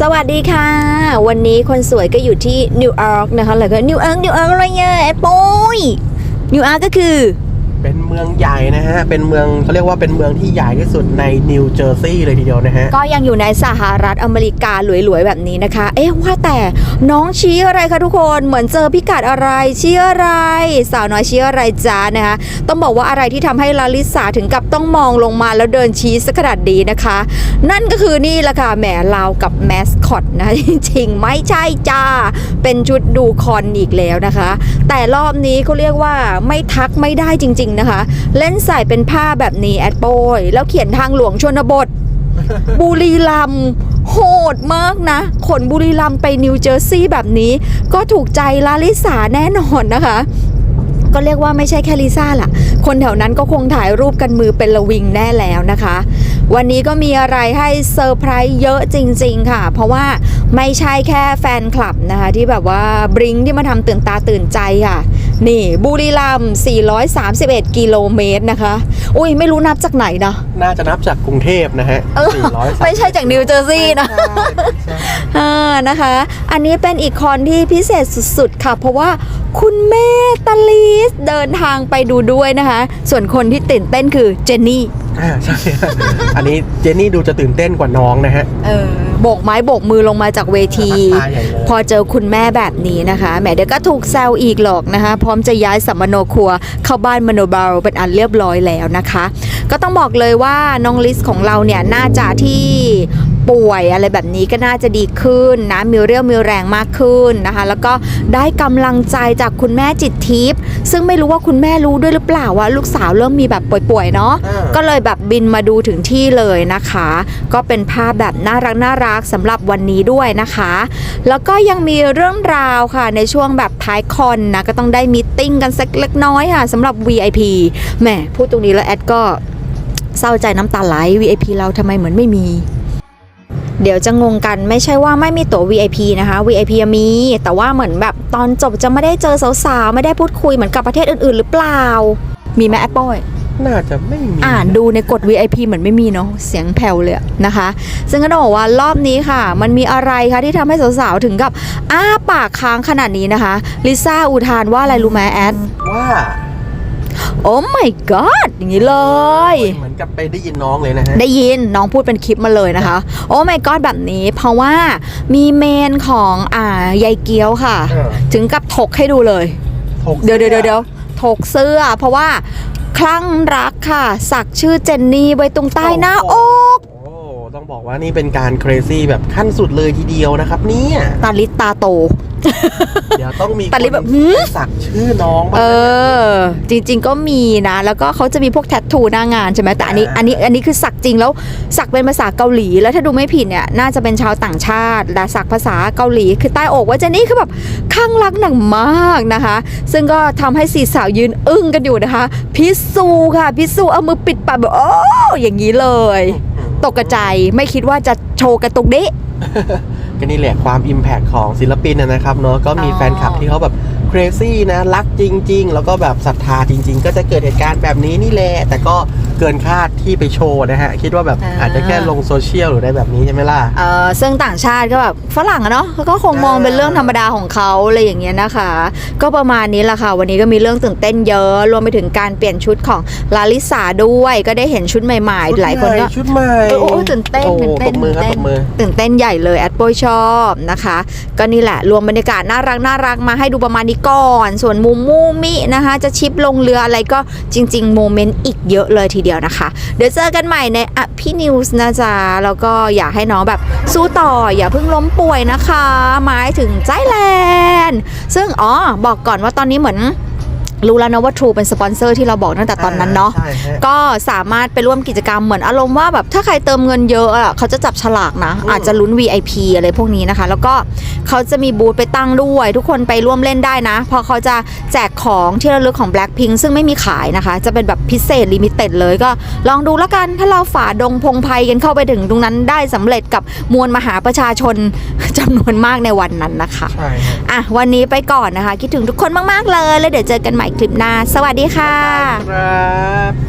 สวัสดีค่ะ วันนี้คนสวยก็อยู่ที่นิวยอร์กนะคะแล้วก็นิวยอร์กนิวยอร์กอะไรเนี่ยไอ้โป้ยนิวยอร์กก็คือ เป็นเมืองใหญ่นะฮะ เป็นเมืองเขาเรียกว่าเป็นเมืองที่ใหญ่ที่สุดในนิวเจอร์ซีย์เลยทีเดียวนะฮะ ก็ยังอยู่ในสหรัฐอเมริกาหลวยๆ แบบนี้นะคะ เอ๊ะว่าแต่น้องชี้อะไรคะทุกคน เหมือนเจอพิกัดอะไรชี้อะไร สาวน้อยชี้อะไรจ้านะคะ ต้องบอกว่าอะไรที่ทำให้ลาลิสาถึงกับต้องมองลงมาแล้วเดินชี้สักขนาดดีนะคะ นั่นก็คือนี่แหละค่ะแหมเราวกับแมสคอตนะจริงๆไม่ใช่จ้า เป็นชุดดูคอนอีกแล้วนะคะ แต่รอบนี้เขาเรียกว่าไม่ทักไม่ได้จริงๆนะคะ เล่นใส่เป็นผ้าแบบนี้แอดโปยแล้วเขียนทางหลวงชนบท บุรีรัมย์โหดมากนะ ขนบุรีรัมย์ไปนิวเจอร์ซีย์แบบนี้ ก็ถูกใจลาลิสาแน่นอนนะคะ ก็เรียกว่าไม่ใช่แค่ลิซ่าล่ะ คนแถวนั้นก็คงถ่ายรูปกันมือเป็นระวิงแน่แล้วนะคะ วันนี้ก็มีอะไรให้เซอร์ไพรส์เยอะจริง ๆ ค่ะ เพราะว่าไม่ใช่แค่แฟนคลับนะคะ ที่แบบว่าบริงที่มาทำตื่นตาตื่นใจค่ะ นี่บุรีรัมย์431 กิโลเมตรนะคะ อุ้ยไม่รู้นับจากไหนนะ น่าจะนับจากกรุงเทพนะฮะเออ430ไม่ใช่จากนิวเจอร์ซีย์นะใช่อ่านะคะ อันนี้เป็นอีกคอนที่พิเศษสุดๆค่ะ เพราะว่า คุณแม่ตาลีสเดินทางไปดูด้วยนะคะ ส่วนคนที่ตื่นเต้นคือเจนนี่ อ่าใช่ อันนี้เจนนี่ดูจะตื่นเต้นกว่าน้องนะฮะ เออโบกไม้โบกมือลงมาจากเวที ทักทายใหญ่เลย พอเจอคุณแม่แบบนี้นะคะแหมเดี๋ยวก็ถูกแซวอีกหรอกนะคะ พร้อมจะย้ายสัมมโนครัว เข้าบ้านมโนบาลเป็นอันเรียบร้อยแล้วนะคะ ก็ต้องบอกเลยว่าน้องลิสของเราเนี่ยน่าจะที่ ป่วยอะไรแบบนี้ก็น่าจะดีขึ้นนะมีเรี่ยวมีแรงมากขึ้นนะคะ แล้วก็ได้กำลังใจจากคุณแม่จิตทิพย์ซึ่งไม่รู้ว่าคุณแม่รู้ด้วยหรือเปล่าว่าลูกสาวเริ่มมีแบบป่วยๆเนาะอ่าก็เลยแบบบินมาดูถึงที่เลยนะคะ ก็เป็นภาพแบบน่ารักน่ารักสำหรับวันนี้ด้วยนะคะ แล้วก็ยังมีเรื่องราวค่ะในช่วงแบบท้ายคอนนะก็ต้องได้มีตติ้งกันสักเล็กน้อยค่ะสำหรับ VIP แหมพูดตรงนี้แล้วแอดก็เศร้าใจน้ำตาไหล VIP เราทำไมเหมือนไม่มี เดี๋ยวจะงงกันไม่ใช่ว่าไม่มีตั๋ว VIP นะคะ VIP มี แต่ว่าเหมือนแบบตอนจบจะไม่ได้เจอสาวๆ ไม่ได้พูดคุยเหมือนกับประเทศอื่น ๆ หรือเปล่า มีไหมแอปเปิลน่าจะไม่มีอ่านดูในกฎ VIP เหมือนไม่มีเนาะเสียงแผ่วเลยอะนะคะ ซึ่งก็ต้องบอกว่ารอบนี้ค่ะ มันมีอะไรคะที่ทำให้สาวๆ ถึงกับอ้าปากค้างขนาดนี้นะคะ ลิซ่าอุทานว่าอะไรรู้ไหมแอดว่า โอ้ my god อย่างนี้เลย เหมือนกับไปได้ยินน้องเลยนะฮะ ได้ยินน้องพูดเป็นคลิปมาเลยนะคะ โอ้ my god แบบนี้ เพราะว่ามีเมนของอ่ายายเกียวค่ะ เออ ถึงกับถกให้ดูเลย ถกเดี๋ยวเดี๋ยวเดี๋ยวเดี๋ยวถกเสื้อ เพราะว่าคลั่งรักค่ะ สักชื่อเจนนี่ไว้ตรงใต้หน้าอกโอ้ต้อง บอกว่านี่เป็นการเครซี่แบบขั้นสุดเลยทีเดียวนะครับ เนี่ยตาลิตตาโต เดี๋ยวต้องมีแต่ลิแบบคนหืมสักชื่อน้องบ้างเอนะอจริง ๆ ก็มีนะ แล้วก็เขาจะมีพวกแทททูหน้างานใช่ไหมแต่อันนี้อ่าอันนี้อันนี้คือสักจริงแล้วสักเป็นภาษาเกาหลี แล้วถ้าดูไม่ผิดเนี่ยน่าจะเป็นชาวต่างชาติและสักภาษาเกาหลี คือใต้อกว่าเจนนี่คือแบบข้างรักหนังมากนะคะ ซึ่งก็ทำให้สี่สาวยืนอึ้งกันอยู่นะคะ พิสูค่ะพิสูเอามือปิดปากแบบโอ้อย่างนี้เลย ตกกระใจายไม่คิดว่าจะโชว์กระตุกดิ ก็นี่แหละความอิมแพ t ของศิลปินนะนะครับเนาะก็มีอ๋อ แฟนคลับที่เขาแบบเครซี่นะ รักจริง ๆ แล้วก็แบบศรัทธาจริง ๆ ก็จะเกิดเหตุการณ์แบบนี้นี่แหละแต่ก็ เกินคาดที่ไปโชว์นะฮะ คิดว่าแบบอ่าอาจจะแค่ลงโซเชียลหรือได้แบบนี้ใช่ไหมล่ะเออซึ่งต่างชาติก็แบบฝรั่งอะเนาะเขาก็คงมองเป็นเรื่องธรรมดาของเขาอะไรอย่างเงี้ยนะคะ ก็ประมาณนี้แหละค่ะ วันนี้ก็มีเรื่องตื่นเต้นเยอะ รวมไปถึงการเปลี่ยนชุดของลาลิสาด้วยก็ได้เห็นชุดใหม่ๆ หลายคนก็ชุดใหม่เออโอ้โอ้ตื่นเต้นโอ้ตื่นเต้นตบมือครับตื่นตบมือตื่นเต้นใหญ่เลยแอดโปยชอบนะคะ ก็นี่แหละรวมบรรยากาศน่ารักน่ารักมาให้ดูประมาณนี้ก่อน ส่วนมุมมูมินะคะ จะชิปลงเรืออะไรก็จริง ๆ โมเมนต์อีกเยอะเลยทีเดียวนะคะ เดี๋ยวเจอกันใหม่ในอพี่นิวส์นะจ๊ะ แล้วก็อยากให้น้องแบบสู้ต่ออย่าเพิ่งล้มป่วยนะคะ หมายถึงใจแลนด์ซึ่งอ๋อบอกก่อนว่าตอนนี้เหมือน รู้แล้วนะว่า True เป็นสปอนเซอร์ที่เราบอกตั้งแต่ตอนนั้นเนาะใช่ฮะ ก็สามารถไปร่วมกิจกรรมเหมือนอารมณ์ว่าแบบถ้าใครเติมเงินเยอะอะเขาจะจับฉลากนะ อืม อาจจะลุ้น VIP อะไรพวกนี้นะคะ แล้วก็เขาจะมีบูธไปตั้งด้วย ทุกคนไปร่วมเล่นได้นะ เพราะเขาจะแจกของที่ระลึกของ Blackpink ซึ่งไม่มีขายนะคะ จะเป็นแบบพิเศษลิมิเต็ดเลยก็ลองดูแล้วกันถ้าเราฝ่าดงพงไพกันเข้าไปถึงตรงนั้นได้สำเร็จกับมวลมหาประชาชน จำนวนมากในวันนั้นนะคะ ใช่ฮะ อะ วันนี้ไปก่อนนะคะ คิดถึงทุกคนมาก ๆ เลย แล้วเดี๋ยวเจอกันใหม่คลิปหน้า สวัสดีค่ะครับ